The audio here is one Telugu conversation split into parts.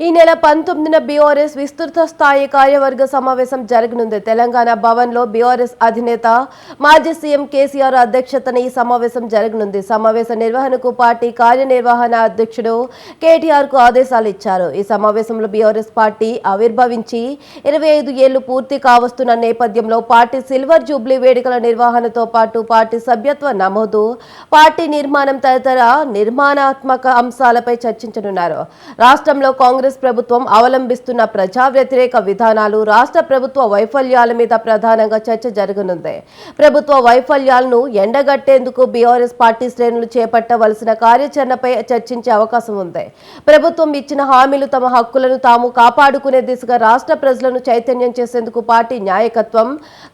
ఈ నెల పంతొమ్మిదిన బీఆర్ఎస్ విస్తృత స్థాయి కార్యవర్గ సమావేశం జరగనుంది. తెలంగాణ భవన్లో బీఆర్ఎస్ అధినేత మాజీ సీఎం కేసీఆర్ అధ్యక్షతన ఈ సమావేశం జరగనుంది. సమావేశ నిర్వహణకు పార్టీ కార్యనిర్వహణ అధ్యక్షుడు కేటీఆర్కు ఆదేశాలు ఇచ్చారు. ఈ సమావేశంలో బీఆర్ఎస్ పార్టీ ఆవిర్భవించి ఇరవై ఐదు ఏళ్ళు పూర్తి కావస్తున్న నేపథ్యంలో పార్టీ సిల్వర్ జూబ్లీ వేడుకల నిర్వహణతో పాటు పార్టీ సభ్యత్వ నమోదు పార్టీ నిర్మాణం తదితర నిర్మాణాత్మక అంశాలపై చర్చించనున్నారు. రాష్ట్రంలో కాంగ్రెస్ ప్రభుత్వం అవలంబిస్తున్న ప్రజా వ్యతిరేక విధానాలు రాష్ట్ర ప్రభుత్వ వైఫల్యాల మీద ప్రధానంగా చర్చ జరగనుంది. ప్రభుత్వ వైఫల్యాలను ఎండగట్టేందుకు బీఆర్ఎస్ పార్టీ శ్రేణులు చేపట్టవలసిన కార్యాచరణపై చర్చించే అవకాశం ఉంది. ప్రభుత్వం ఇచ్చిన హామీలు తమ హక్కులను తాము కాపాడుకునే దిశగా రాష్ట్ర ప్రజలను చైతన్యం చేసేందుకు పార్టీ నాయకత్వం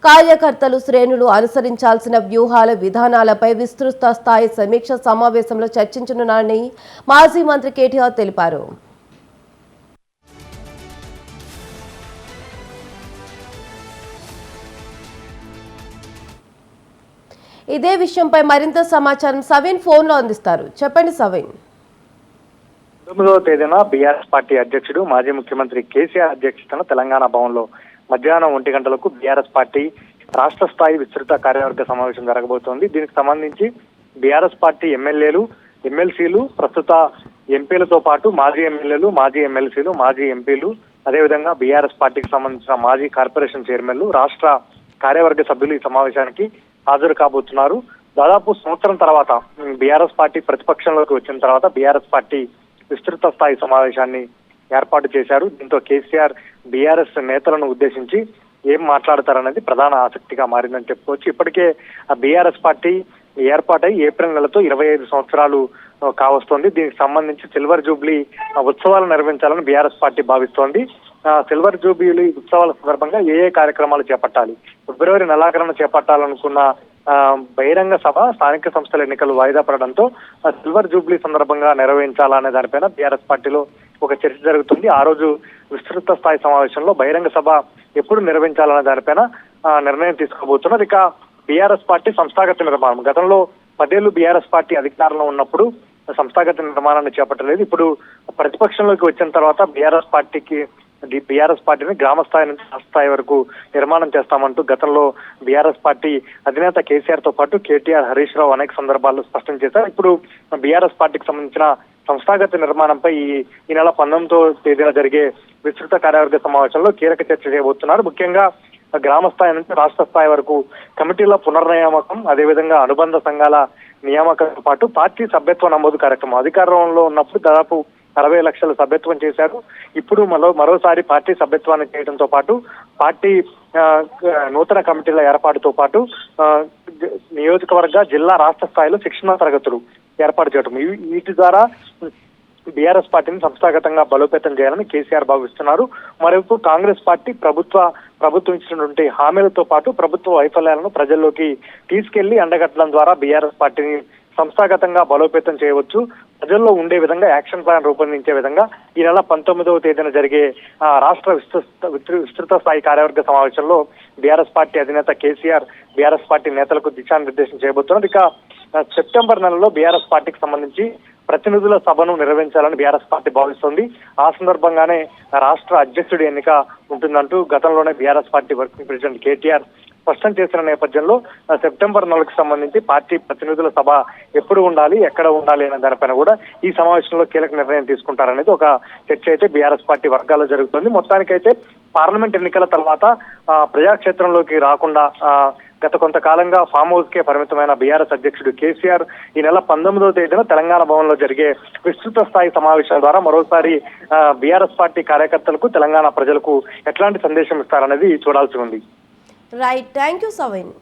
కార్యకర్తలు శ్రేణులు అనుసరించాల్సిన వ్యూహాల విధానాలపై విస్తృత స్థాయి సమీక్ష సమావేశంలో చర్చించనున్నారని మాజీ మంత్రి కేటీఆర్ తెలిపారు. ఇదే విషయంపై మరింత సమాచారం సవిన్ ఫోన్లో అందిస్తారు. చెప్పండి సవీన్. తొమ్మిదవ తేదీన బీఆర్ఎస్ పార్టీ అధ్యక్షుడు మాజీ ముఖ్యమంత్రి కేసీఆర్ అధ్యక్షతన తెలంగాణ భవన్లో మధ్యాహ్నం ఒంటి గంటలకు బీఆర్ఎస్ పార్టీ రాష్ట్ర స్థాయి విస్తృత కార్యవర్గ సమావేశం జరగబోతోంది. దీనికి సంబంధించి బీఆర్ఎస్ పార్టీ ఎమ్మెల్యేలు ఎమ్మెల్సీలు ప్రస్తుత ఎంపీలతో పాటు మాజీ ఎమ్మెల్యేలు మాజీ ఎమ్మెల్సీలు మాజీ ఎంపీలు అదేవిధంగా బీఆర్ఎస్ పార్టీకి సంబంధించిన మాజీ కార్పొరేషన్ చైర్మన్లు రాష్ట్ర కార్యవర్గ సభ్యులు ఈ సమావేశానికి హాజరు కాబోతున్నారు. దాదాపు సంవత్సరం తర్వాత బీఆర్ఎస్ పార్టీ ప్రతిపక్షంలోకి వచ్చిన తర్వాత బీఆర్ఎస్ పార్టీ విస్తృత స్థాయి సమావేశాన్ని ఏర్పాటు చేశారు. దీంతో కేసీఆర్ బీఆర్ఎస్ నేతలను ఉద్దేశించి ఏం మాట్లాడతారనేది ప్రధాన ఆసక్తిగా మారిందని చెప్పుకోవచ్చు. ఇప్పటికే ఆ బీఆర్ఎస్ పార్టీ ఏర్పాటై ఏప్రిల్ నెలతో ఇరవై ఐదు సంవత్సరాలు కావస్తోంది. దీనికి సంబంధించి సిల్వర్ జూబ్లీ ఉత్సవాలు నిర్వహించాలని బీఆర్ఎస్ పార్టీ భావిస్తోంది. సిల్వర్ జూబిలీ ఉత్సవాల సందర్భంగా ఏ ఏ కార్యక్రమాలు చేపట్టాలి? ఫిబ్రవరి నెలాఖరున చేపట్టాలనుకున్న బహిరంగ సభ స్థానిక సంస్థల ఎన్నికలు వాయిదా పడడంతో సిల్వర్ జూబ్లీ సందర్భంగా నిర్వహించాలనే దానిపైన బీఆర్ఎస్ పార్టీలో ఒక చర్చ జరుగుతుంది. ఆ రోజు విస్తృత స్థాయి సమావేశంలో బహిరంగ సభ ఎప్పుడు నిర్వహించాలనే దానిపైన నిర్ణయం తీసుకోబోతున్నది. ఇక బీఆర్ఎస్ పార్టీ సంస్థాగత నిర్మాణం. గతంలో పదేళ్ళు బీఆర్ఎస్ పార్టీ అధికారంలో ఉన్నప్పుడు సంస్థాగత నిర్మాణాన్ని చేపట్టలేదు. ఇప్పుడు ప్రతిపక్షంలోకి వచ్చిన తర్వాత బీఆర్ఎస్ పార్టీకి బీఆర్ఎస్ పార్టీని గ్రామ స్థాయి నుంచి రాష్ట్ర స్థాయి వరకు నిర్మాణం చేస్తామంటూ గతంలో బీఆర్ఎస్ పార్టీ అధినేత కేసీఆర్తో పాటు కేటీఆర్ హరీష్ రావు అనేక సందర్భాల్లో స్పష్టం చేశారు. ఇప్పుడు బీఆర్ఎస్ పార్టీకి సంబంధించిన సంస్థాగత నిర్మాణంపై ఈ ఈ నెల పంతొమ్మిదో తేదీన జరిగే విస్తృత కార్యవర్గ సమావేశంలో కీలక చర్చ చేయబోతున్నారు. ముఖ్యంగా గ్రామ స్థాయి నుంచి రాష్ట్ర స్థాయి వరకు కమిటీల పునర్నియామకం అదేవిధంగా అనుబంధ సంఘాల నియామకంతో పాటు పార్టీ సభ్యత్వ నమోదు కార్యక్రమం అధికారంలో ఉన్నప్పుడు దాదాపు అరవై లక్షల సభ్యత్వం చేశారు. ఇప్పుడు మరో మరోసారి పార్టీ సభ్యత్వాన్ని చేయడంతో పాటు పార్టీ ఆ, నూతన కమిటీల ఏర్పాటుతో పాటు నియోజకవర్గ జిల్లా రాష్ట్ర స్థాయిలో శిక్షణ తరగతులు ఏర్పాటు చేయడం. వీటి ద్వారా బీఆర్ఎస్ పార్టీని సంస్థాగతంగా బలోపేతం చేయాలని కేసీఆర్ భావిస్తున్నారు మరోవైపు కాంగ్రెస్ పార్టీ ప్రభుత్వ ప్రభుత్వం ఇచ్చినటువంటి హామీలతో పాటు ప్రభుత్వ వైఫల్యాలను ప్రజల్లోకి తీసుకెళ్ళి అండగట్టడం ద్వారా బీఆర్ఎస్ పార్టీని సంస్థాగతంగా బలోపేతం చేయవచ్చు. ప్రజల్లో ఉండే విధంగా యాక్షన్ ప్లాన్ రూపొందించే విధంగా ఈ నెల పంతొమ్మిదవ తేదీన జరిగే ఆ, రాష్ట్ర విస్తృత విస్తృత స్థాయి కార్యవర్గ సమావేశంలో బీఆర్ఎస్ పార్టీ అధినేత కేసీఆర్ బీఆర్ఎస్ పార్టీ నేతలకు దిశానిర్దేశం చేయబోతున్నారు. ఇక సెప్టెంబర్ నెలలో బీఆర్ఎస్ పార్టీకి సంబంధించి ప్రతినిధుల సభను నిర్వహించాలని బీఆర్ఎస్ పార్టీ భావిస్తోంది. ఆ సందర్భంగానే రాష్ట్ర అధ్యక్షుడి ఎన్నిక ఉంటుందంటూ గతంలోనే BRS party working president KTR స్పష్టం చేసిన నేపథ్యంలో సెప్టెంబర్ నెలకు సంబంధించి పార్టీ ప్రతినిధుల సభ ఎప్పుడు ఉండాలి ఎక్కడ ఉండాలి అనే దానిపైన కూడా ఈ సమావేశంలో కీలక నిర్ణయం తీసుకుంటారనేది ఒక చర్చ అయితే బీఆర్ఎస్ పార్టీ వర్గాల్లో జరుగుతుంది. మొత్తానికైతే పార్లమెంట్ ఎన్నికల తర్వాత ఆ, ప్రజాక్షేత్రంలోకి రాకుండా ఆ, గత కొంతకాలంగా ఫామ్ హౌస్ కే పరిమితమైన బీఆర్ఎస్ అధ్యక్షుడు కేసీఆర్ ఈ నెల పంతొమ్మిదవ తేదీన తెలంగాణ భవన్లో జరిగే విస్తృత స్థాయి సమావేశం ద్వారా మరోసారి బీఆర్ఎస్ పార్టీ కార్యకర్తలకు తెలంగాణ ప్రజలకు ఎట్లాంటి సందేశం ఇస్తారనేది చూడాల్సి ఉంది. Right, thank you, Savin.